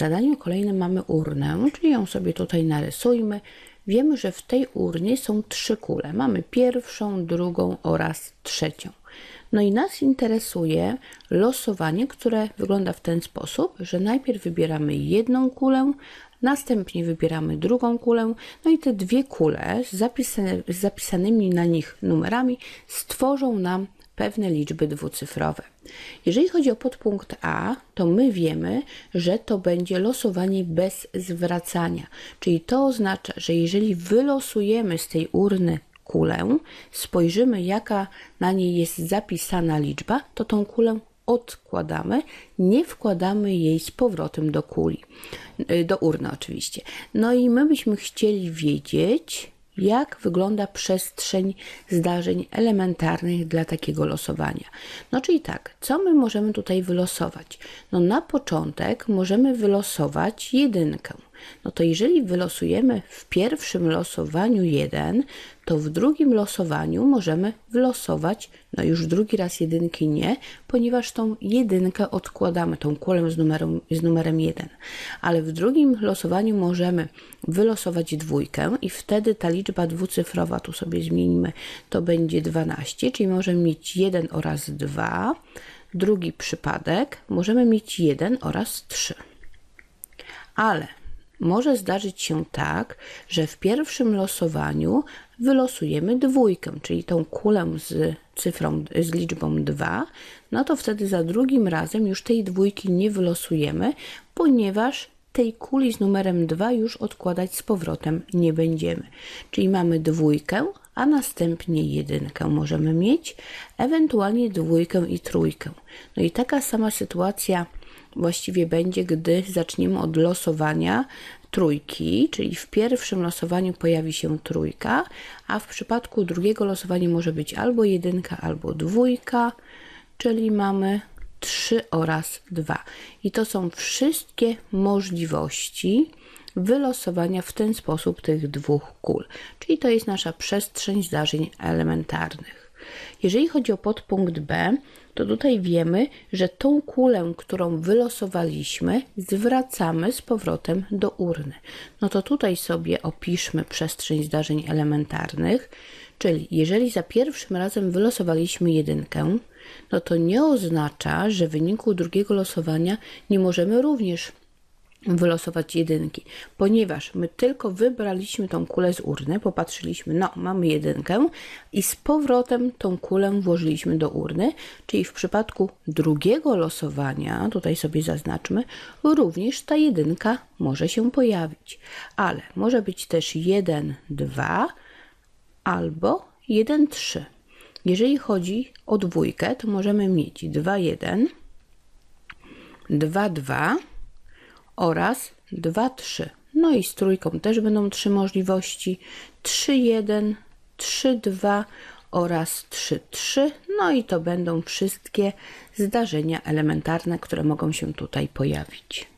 zadaniu kolejnym mamy urnę, czyli ją sobie tutaj narysujmy. Wiemy, że w tej urnie są trzy kule. Mamy pierwszą, drugą oraz trzecią. No i nas interesuje losowanie, które wygląda w ten sposób, że najpierw wybieramy jedną kulę, następnie wybieramy drugą kulę, no i te dwie kule z, zapisane, z zapisanymi na nich numerami stworzą nam pewne liczby dwucyfrowe. Jeżeli chodzi o podpunkt A, to my wiemy, że to będzie losowanie bez zwracania, czyli to oznacza, że jeżeli wylosujemy z tej urny kulę, spojrzymy jaka na niej jest zapisana liczba, to tą kulę odkładamy, nie wkładamy jej z powrotem do kuli, do urny oczywiście. No i my byśmy chcieli wiedzieć, jak wygląda przestrzeń zdarzeń elementarnych dla takiego losowania. No czyli tak, co my możemy tutaj wylosować? No na początek możemy wylosować jedynkę. No to jeżeli wylosujemy w pierwszym losowaniu 1, to w drugim losowaniu możemy wylosować, no już drugi raz jedynki nie, ponieważ tą jedynkę odkładamy, tą kulę z numerem, z numerem 1. Ale w drugim losowaniu możemy wylosować dwójkę i wtedy ta liczba dwucyfrowa, tu sobie zmienimy, to będzie 12, czyli możemy mieć 1 oraz 2. Drugi przypadek możemy mieć 1 oraz 3. Ale może zdarzyć się tak, że w pierwszym losowaniu wylosujemy dwójkę, czyli tą kulę z cyfrą, z liczbą 2, no to wtedy za drugim razem już tej dwójki nie wylosujemy, ponieważ tej kuli z numerem 2 już odkładać z powrotem nie będziemy. Czyli mamy dwójkę, a następnie jedynkę możemy mieć, ewentualnie dwójkę i trójkę. No i taka sama sytuacja właściwie będzie, gdy zaczniemy od losowania trójki, czyli w pierwszym losowaniu pojawi się trójka, a w przypadku drugiego losowania może być albo jedynka, albo dwójka, czyli mamy 3 oraz 2. I to są wszystkie możliwości wylosowania w ten sposób tych dwóch kul. Czyli to jest nasza przestrzeń zdarzeń elementarnych. Jeżeli chodzi o podpunkt B, to tutaj wiemy, że tą kulę, którą wylosowaliśmy, zwracamy z powrotem do urny. No to tutaj sobie opiszmy przestrzeń zdarzeń elementarnych, czyli jeżeli za pierwszym razem wylosowaliśmy jedynkę, no to nie oznacza, że w wyniku drugiego losowania nie możemy również wylosować jedynki, ponieważ my tylko wybraliśmy tą kulę z urny, popatrzyliśmy, no mamy jedynkę i z powrotem tą kulę włożyliśmy do urny, czyli w przypadku drugiego losowania, tutaj sobie zaznaczmy, również ta jedynka może się pojawić, ale może być też 1, 2 albo 1, 3. Jeżeli chodzi o dwójkę, to możemy mieć 2, 1, 2, 2, oraz 2, 3. No i z trójką też będą trzy możliwości: 3, 1, 3, 2 oraz 3, 3. No i to będą wszystkie zdarzenia elementarne, które mogą się tutaj pojawić.